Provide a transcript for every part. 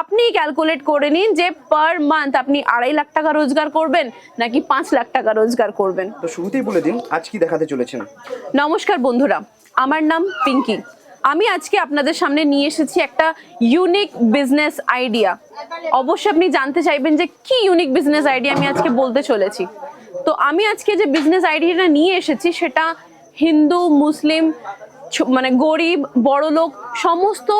আপনি ক্যালকুলেট করে নিন যে পার মান্থ আপনি আড়াই লাখ টাকা রোজগার করবেন নাকি পাঁচ লাখ টাকা রোজগার করবেন? তো শুরুতেই বলে দিন আজ কি দেখাতে চলেছেন? নমস্কার বন্ধুরা আমার নাম পিঙ্কি। আমি আজকে আপনাদের সামনে নিয়ে এসেছি একটা ইউনিক বিজনেস আইডিয়া অবশ্যই আপনি জানতে চাইবেন যে কি ইউনিক বিজনেস আইডিয়া আমি আজকে বলতে চলেছি। তো আমি আজকে যে বিজনেস আইডিয়াটা নিয়ে এসেছি সেটা হিন্দু মুসলিম মানে গরিব বড়লোক সমস্ত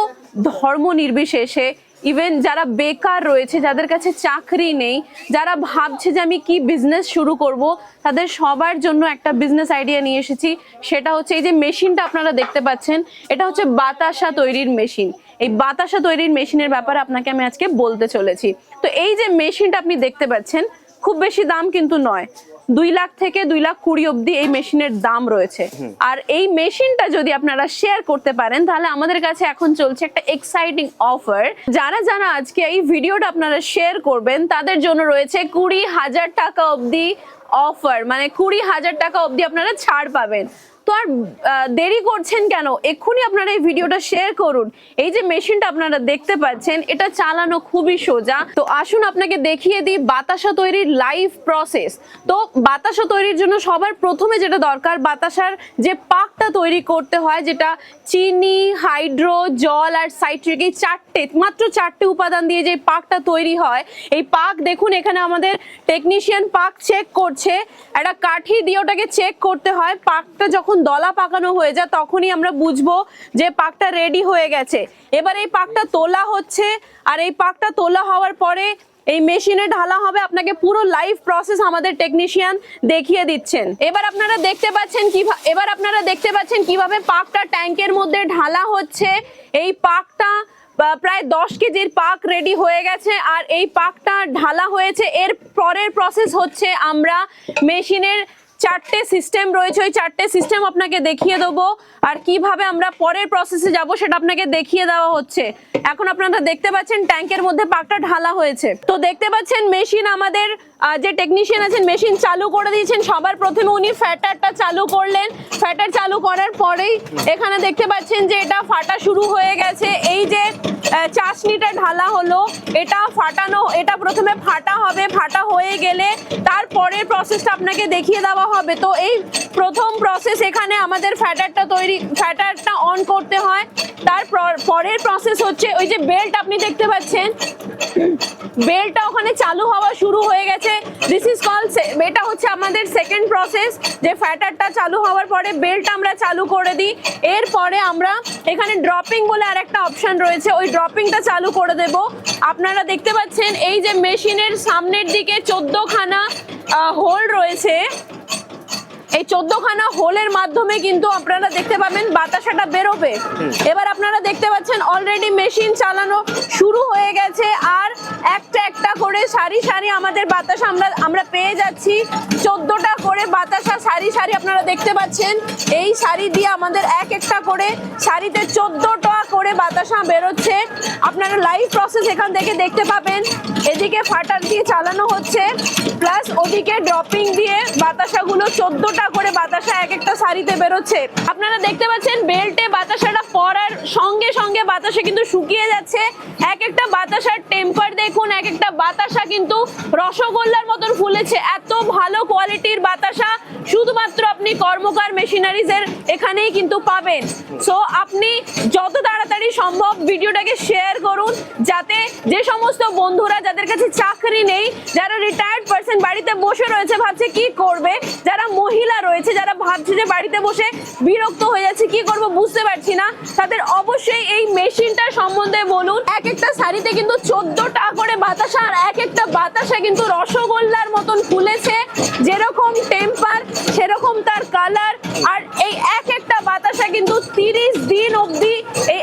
ধর্ম নির্বিশেষে ইভেন যারা বেকার রয়েছে, যাদের কাছে চাকরি নেই, যারা ভাবছে যে আমি কি বিজনেস শুরু করব, তাদের সবার জন্য একটা বিজনেস আইডিয়া নিয়ে এসেছি। সেটা হচ্ছে এই যে মেশিনটা আপনারা দেখতে পাচ্ছেন, এটা হচ্ছে বাতাসা তৈরির মেশিন। এই বাতাসা তৈরির মেশিনের ব্যাপারে আপনাকে আমি আজকে বলতে চলেছি। তো এই যে মেশিনটা আপনি দেখতে পাচ্ছেন, খুব বেশি দাম কিন্তু নয়। দুই লাখ থেকে দুই লাখ কুড়ি অবধি এই মেশিনের দাম রয়েছে। আর এই মেশিনটা যদি আপনারা শেয়ার করতে পারেন তাহলে আমাদের কাছে এখন চলছে একটা এক্সাইটিং অফার যারা যারা আজকে এই ভিডিওটা আপনারা শেয়ার করবেন তাদের জন্য রয়েছে কুড়ি হাজার টাকা অবধি অফার মানে কুড়ি হাজার টাকা অবধি আপনারা ছাড় পাবেন। তো আর দেরি করছেন কেন? এক্ষুনি আপনারা এই ভিডিওটা শেয়ার করুন। এই যে মেশিনটা আপনারা দেখতে পাচ্ছেন, এটা চালানো খুবই সোজা। তো আসুন আপনাকে দেখিয়ে দিই বাতাসা তৈরির লাইভ প্রসেস তো বাতাসা তৈরির জন্য সবার প্রথমে যেটা দরকার, বাতাসার যে পাকটা তৈরি করতে হয়, যেটা চিনি হাইড্রো জল আর সাইট্রিক এই চারটে, মাত্র চারটে উপাদান দিয়ে যে পাকটা তৈরি হয়, এই পাক দেখুন, এখানে আমাদের টেকনিশিয়ান পাক চেক করছে। একটা কাঠি দিয়ে ওটাকে চেক করতে হয়, পাকটা যখন দলা পাকানো হয়ে যায়, তখনই আমরা বুঝব যে পাকটা রেডি হয়ে গেছে। এবার এই পাকটা তোলা হচ্ছে, আর এই পাকটা তোলা হওয়ার পরে এই মেশিনে ঢালা হবে, আপনাকে পুরো লাইভ প্রসেস আমাদের টেকনিশিয়ান দেখিয়ে দিচ্ছেন। এবার আপনারা দেখতে পাচ্ছেন কি এবার আপনারা দেখতে পাচ্ছেন কীভাবে পাকটা ট্যাঙ্কের মধ্যে ঢালা হচ্ছে। এই পাকটা প্রায় দশ কেজির পাক রেডি হয়ে গেছে, আর এই পাকটা ঢালা হয়েছে। এর পরের প্রসেস হচ্ছে আমরা মেশিনের চারটে সিস্টেম রয়েছে, ওই চারটে সিস্টেম আপনাকে দেখিয়ে দেবো। আর কীভাবে আমরা পরের প্রসেসে যাব সেটা আপনাকে দেখিয়ে দেওয়া হচ্ছে। এখন আপনারা দেখতে পাচ্ছেন ট্যাঙ্কের মধ্যে পাকটা ঢালা হয়েছে। তো দেখতে পাচ্ছেন মেশিন আমাদের যে টেকনিশিয়ান আছেন মেশিন চালু করে দিয়েছেন, সবার প্রথমে উনি ফ্যাটারটা চালু করলেন। ফ্যাটার চালু করার পরেই এখানে দেখতে পাচ্ছেন যে এটা ফাটা শুরু হয়ে গেছে। এই যে চাশনিটা ঢালা হলো, এটা ফাটানো, এটা প্রথমে ফাটা হবে, ফাটা হয়ে গেলে তারপরের প্রসেসটা আপনাকে দেখিয়ে দেওয়া হবে। তো এই প্রথম প্রসেস এখানে আমাদের ফ্যাটারটা তৈরি, ফ্যাটারটা অন করতে হয়। তার পরের প্রসেস হচ্ছে, ওই যে বেল্ট আপনি দেখতে পাচ্ছেন বেলটা ওখানে চালু হওয়া শুরু হয়ে গেছে। দিস ইজ কল এটা হচ্ছে আমাদের সেকেন্ড প্রসেস যে ফ্যাটারটা চালু হওয়ার পরে বেলটা আমরা চালু করে দিই। এরপরে আমরা এখানে ড্রপিং বলে আর একটা অপশান রয়েছে, ওই ড্রপিংটা চালু করে দেব। আপনারা দেখতে পাচ্ছেন, এই যে মেশিনের সামনের দিকে চোদ্দোখানা হোল রয়েছে। এই চোদ্দখানা হোলের মাধ্যমে কিন্তু আপনারা দেখতে পাবেন বাতাসাটা বেরোবে। এবার আপনারা দেখতে পাচ্ছেন অলরেডি মেশিন চালানো শুরু হয়ে গেছে আর একটা একটা করে সারি সারি আমাদের বাতাসা আমরা আমরা পেয়ে যাচ্ছি। চোদ্দটা করে বাতাসা সারি সারি আপনারা দেখতে পাচ্ছেন। এই শাড়ি দিয়ে আমাদের এক একটা করে শাড়িতে চোদ্দটা করে বাতাসা বেরোচ্ছে। আপনারা লাইভ প্রসেস এখান থেকে দেখতে পাবেন। এদিকে ফাটার দিয়ে চালানো হচ্ছে। প্লাস ওদিকে ড্রপিং দিয়ে বাতাসাগুলো চোদ্দটা করে বাতাসা এক একটা শাড়িতে বেরোচ্ছে। আপনারা দেখতে পাচ্ছেন বেল্টে বাতাসাটা পরার সঙ্গে সঙ্গে বাতাসা কিন্তু শুকিয়ে যাচ্ছে। এক একটা বাতাসার টেম্পার দেখুন এক একটা বাতাসা কিন্তু রসগোল্লার মতন ফুলেছে। এত ভালো কোয়ালিটির বাতাসা শুধুমাত্র আপনি কর্মকার মেশিনারিজের এখানেই কিন্তু পাবেন। সো আপনি যত তাড়াতাড়ি সম্ভব ভিডিওটাকে শেয়ার যাতে যে সমস্ত বন্ধুরা যাদের কাছে চাকরি নেই, যারা রিটায়ার্ড পার্সন বাড়িতে বসে রয়েছে, ভাবছে কি করবে? যারা মহিলা রয়েছে, যারা ভাবছে যে বাড়িতে বসে বিরক্ত হয়ে যাচ্ছে, কি করব বুঝতে পারছি না। তাদের অবশ্যই এই মেশিনটা সম্বন্ধে বলুন। এক একটা শাড়িতে কিন্তু চোদ্দটা করে বাতাসা, আর এক একটা বাতাসা কিন্তু রসগোল্লার মতন ফুলেছে। যেরকম টেম্পার সেরকম তার কালার আর এই এক একটা বাতাসা কিন্তু তিরিশ দিন অবধি এই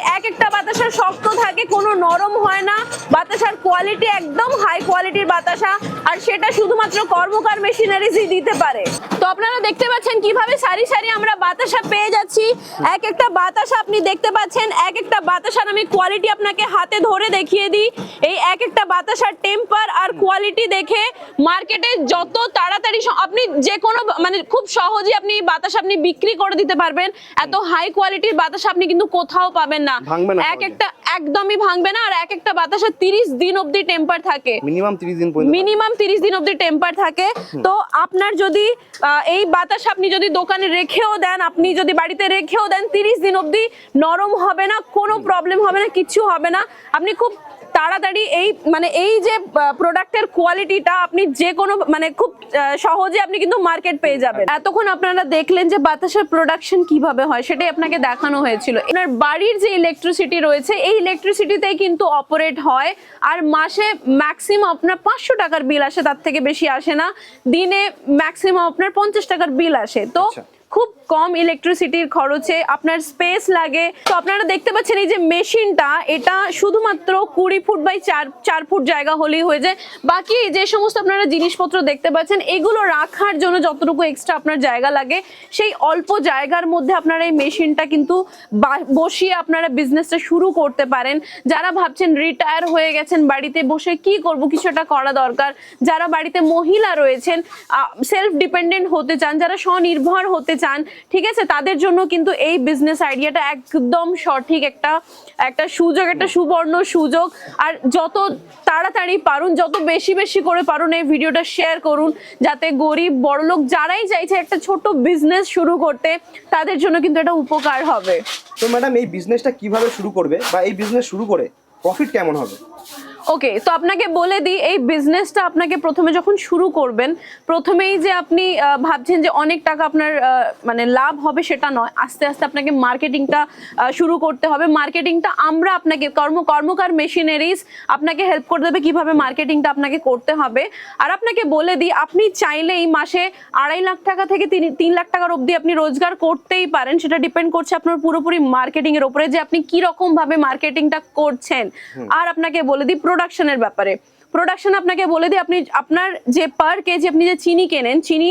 শক্ত থাকে কোনো নরম হয় না বাতাসার কোয়ালিটি একদম হাই কোয়ালিটির বাতাসা আর সেটা শুধুমাত্র কর্মকার মেশিনারিজই দিতে পারে। তো আপনারা দেখতে পাচ্ছেন কীভাবে সারি সারি আমরা বাতাসা পেয়ে যাচ্ছি। এক একটা বাতাসা আপনি দেখতে পাচ্ছেন এক একটা বাতাসার আমি কোয়ালিটি আপনাকে হাতে ধরে দেখিয়ে দিই। এই এক একটা বাতাসার টেম্পার আর কোয়ালিটি দেখে মার্কেটে যত তাড়াতাড়ি আপনি যে কোনো মানে খুব সহজে আপনি বাতাসা আপনি বিক্রি করে দিতে পারবেন। এত হাই কোয়ালিটির বাতাসা আপনি কিন্তু কোথাও পাবেন না। এক একটা একদমই ভাঙবে না আর এক একটা বাতাসা তিরিশ দিন অবধি টেম্পার থাকে। মিনিমাম তিরিশ দিন পর্যন্ত মিনিমাম তিরিশ দিন অবধি টেম্পার থাকে। তো আপনার যদি আহ, এই বাতাস আপনি যদি দোকানে রেখেও দেন আপনি যদি বাড়িতে রেখেও দেন তিরিশ দিন অবধি নরম হবে না কোনো প্রবলেম হবে না কিছু হবে না। আপনি খুব তাড়াতাড়ি এই মানে এই যে প্রোডাক্টের কোয়ালিটিটা আপনি যে কোনো মানে খুব সহজে আপনি কিন্তু মার্কেট পেয়ে যাবেন। এতক্ষণ আপনারা দেখলেন যে বাতাসের প্রোডাকশন কীভাবে হয়, সেটাই আপনাকে দেখানো হয়েছিল। এনার বাড়ির যে ইলেকট্রিসিটি রয়েছে, এই ইলেকট্রিসিটিতেই কিন্তু অপারেট হয়। আর মাসে ম্যাক্সিমাম আপনার পাঁচশো টাকার বিল আসে, তার থেকে বেশি আসে না। দিনে ম্যাক্সিমাম আপনার পঞ্চাশ টাকার বিল আসে। তো আচ্ছা। খুব কম ইলেকট্রিসিটির খরচে আপনার স্পেস লাগে। তো আপনারা দেখতে পাচ্ছেন এই যে মেশিনটা, এটা শুধুমাত্র কুড়ি ফুট বাই চার চার ফুট জায়গা হলেই হয়ে যায়। বাকি যে সমস্ত আপনারা জিনিসপত্র দেখতে পাচ্ছেন, এগুলো রাখার জন্য যতটুকু এক্সট্রা আপনার জায়গা লাগে, সেই অল্প জায়গার মধ্যে আপনারা এই মেশিনটা কিন্তু বসিয়ে আপনারা বিজনেসটা শুরু করতে পারেন। যারা ভাবছেন রিটায়ার হয়ে গেছেন বাড়িতে বসে কি করব, কিছু একটা করা দরকার। যারা বাড়িতে মহিলা রয়েছেন সেলফ ডিপেন্ডেন্ট হতে চান, যারা স্বনির্ভর হতে চান, ঠিক আছে? তাদের জন্য কিন্তু এই বিজনেস আইডিয়াটা একদম সঠিক একটা একটা সুযোগ, একটা সুবর্ণ সুযোগ। আর যত তাড়াতাড়ি পারুন, যত বেশি বেশি করে পারুন এই ভিডিওটা শেয়ার করুন, যাতে গরিব, বড়লোক যারাই চাইছে একটা ছোট বিজনেস শুরু করতে, তাদের জন্য কিন্তু এটা উপকার হবে। তো ম্যাডাম এই বিজনেসটা কীভাবে শুরু করবে বা এই বিজনেস শুরু করে প্রফিট কেমন হবে? ওকে তো আপনাকে বলে দিই এই বিজনেসটা আপনাকে প্রথমে যখন শুরু করবেন প্রথমেই যে আপনি ভাবছেন যে অনেক টাকা আপনার মানে লাভ হবে সেটা নয় আস্তে আস্তে আপনাকে মার্কেটিংটা শুরু করতে হবে। মার্কেটিংটা আমরা আপনাকে কর্ম কর্মকার মেশিনারিজ আপনাকে হেল্প করে দেবে কীভাবে মার্কেটিংটা আপনাকে করতে হবে। আর আপনাকে বলে দিই আপনি চাইলে এই মাসে আড়াই লাখ টাকা থেকে তিন তিন লাখ টাকার অবধি আপনি রোজগার করতেই পারেন। সেটা ডিপেন্ড করছে আপনার পুরোপুরি মার্কেটিং এর উপরে যে আপনি কি রকম ভাবে মার্কেটিংটা করছেন আর আপনাকে বলে দিই প্রোডাকশনের ব্যাপারে। প্রোডাকশন আপনাকে বলে দিই আপনি আপনার যে পার কেজি আপনি যে চিনি কেনেন চিনি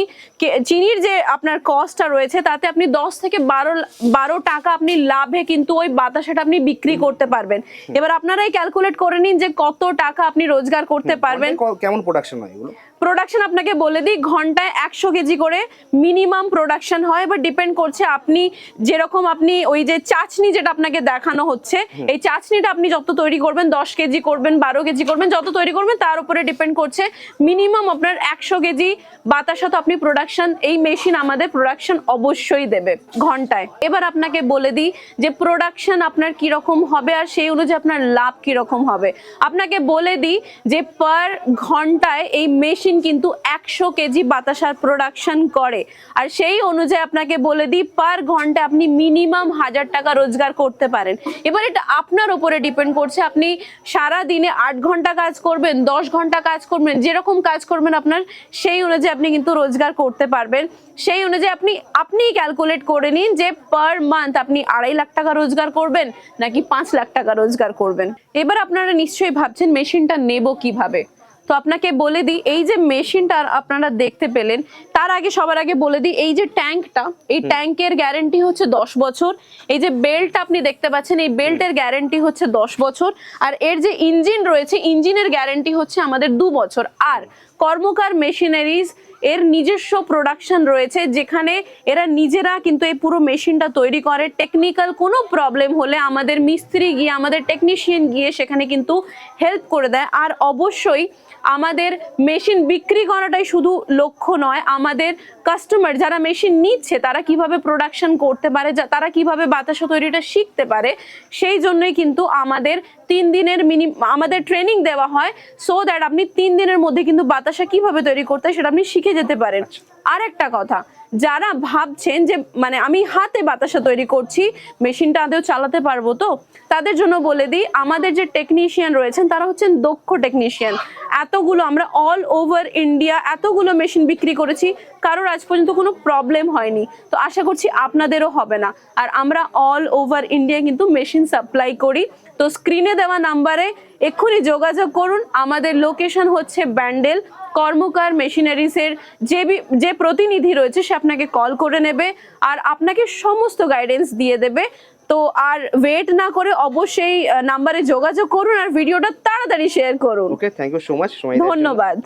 চিনির যে আপনার কস্টটা রয়েছে তাতে আপনি দশ থেকে বারো বারো টাকা আপনি লাভে কিন্তু ওই বাতাসাটা আপনি বিক্রি করতে পারবেন। এবার আপনারাই ক্যালকুলেট করে নিন যে কত টাকা আপনি রোজগার করতে পারবেন। কেমন প্রোডাকশন হয় এগুলো? প্রোডাকশন আপনাকে বলে দিই ঘন্টায় একশো কেজি করে মিনিমাম প্রোডাকশন হয় এবার ডিপেন্ড করছে আপনি যেরকম আপনি ওই যে চাচনি যেটা আপনাকে দেখানো হচ্ছে এই চাচনিটা আপনি যত তৈরি করবেন দশ কেজি করবেন বারো কেজি করবেন যত তৈরি করবেন তার উপরে ডিপেন্ড করছে মিনিমাম আপনার একশো কেজি বাতাসা তো আপনি প্রোডাকশন এই মেশিন আমাদের প্রোডাকশন অবশ্যই দেবে ঘন্টায়। এবার আপনাকে বলে দিই যে প্রোডাকশন আপনার কীরকম হবে আর সেই অনুযায়ী আপনার লাভ কীরকম হবে। আপনাকে বলে দিই যে পার ঘন্টায় এই মেশিন কিন্তু একশো কেজি বাতাসার প্রোডাকশন করে। আর সেই অনুযায়ী আপনাকে বলে দিই পার ঘণ্টা আপনি মিনিমাম হাজার টাকা রোজগার করতে পারেন। এবার এটা আপনার উপরে ডিপেন্ড করছে, আপনি সারা দিনে আট ঘণ্টা কাজ করবেন, দশ ঘণ্টা কাজ করবেন, যেরকম কাজ করবেন আপনার, সেই অনুযায়ী আপনি কিন্তু রোজগার করতে পারবেন। সেই অনুযায়ী আপনি, আপনিই ক্যালকুলেট করে নিন যে পার মান্থ আপনি আড়াই লাখ টাকা রোজগার করবেন, নাকি পাঁচ লাখ টাকা রোজগার করবেন। এবার আপনারা নিশ্চয়ই ভাবছেন, মেশিনটা নেব কীভাবে? তো আপনাকে বলে দিই এই যে মেশিনটা আপনারা দেখতে পেলেন তার আগে সবার আগে বলে দিই এই যে ট্যাঙ্কটা এই ট্যাঙ্কের গ্যারেন্টি হচ্ছে দশ বছর। এই যে বেল্ট আপনি দেখতে পাচ্ছেন এই বেল্টের গ্যারেন্টি হচ্ছে দশ বছর। আর এর যে ইঞ্জিন রয়েছে ইঞ্জিনের গ্যারেন্টি হচ্ছে আমাদের দু বছর। আর কর্মকার মেশিনারিজ এর নিজস্ব প্রোডাকশন রয়েছে যেখানে এরা নিজেরা কিন্তু এই পুরো মেশিনটা তৈরি করে। টেকনিক্যাল কোনো প্রবলেম হলে আমাদের মিস্ত্রি গিয়ে আমাদের টেকনিশিয়ান গিয়ে সেখানে কিন্তু হেল্প করে দেয়। আর অবশ্যই আমাদের মেশিন বিক্রি করাটাই শুধু লক্ষ্য নয় আমাদের কাস্টমার যারা মেশিন নিচ্ছে, তারা কীভাবে প্রোডাকশন করতে পারে তারা কীভাবে বাতাসা তৈরিটা শিখতে পারে, সেই জন্যই কিন্তু আমাদের তিন দিনের মিনি আমাদের ট্রেনিং দেওয়া হয় সো দ্যাট আপনি তিন দিনের মধ্যে কিন্তু বাতাসা কীভাবে তৈরি করতে হয় সেটা আপনি শিখে যেতে পারেন। আর একটা কথা, যারা ভাবছেন যে মানে আমি হাতে বাতাসা তৈরি করছি মেশিনটা আদেও চালাতে পারব তো, তাদের জন্য বলে দিই, আমাদের যে টেকনিশিয়ান রয়েছেন, তারা হচ্ছেন দক্ষ টেকনিশিয়ান এতগুলো আমরা অল ওভার ইন্ডিয়া এতগুলো মেশিন বিক্রি করেছি, কারোর আজ পর্যন্ত কোনো প্রবলেম হয়নি। তো আশা করছি আপনাদেরও হবে না। আর আমরা অল ওভার ইন্ডিয়া কিন্তু মেশিন সাপ্লাই করি। তো স্ক্রিনে দেওয়া নাম্বারে এক্ষুনি যোগাযোগ করুন। আমাদের লোকেশন হচ্ছে ব্যান্ডেল কর্মকার মেশিনারিসের যে যে প্রতিনিধি রয়েছে সে আপনাকে কল করে নেবে আর আপনাকে সমস্ত গাইডেন্স দিয়ে দেবে। তো আর ওয়েট না করে অবশ্যই নাম্বারে যোগাযোগ করুন আর ভিডিওটা তাড়াতাড়ি শেয়ার করুন। Okay thank you so much. ধন্যবাদ।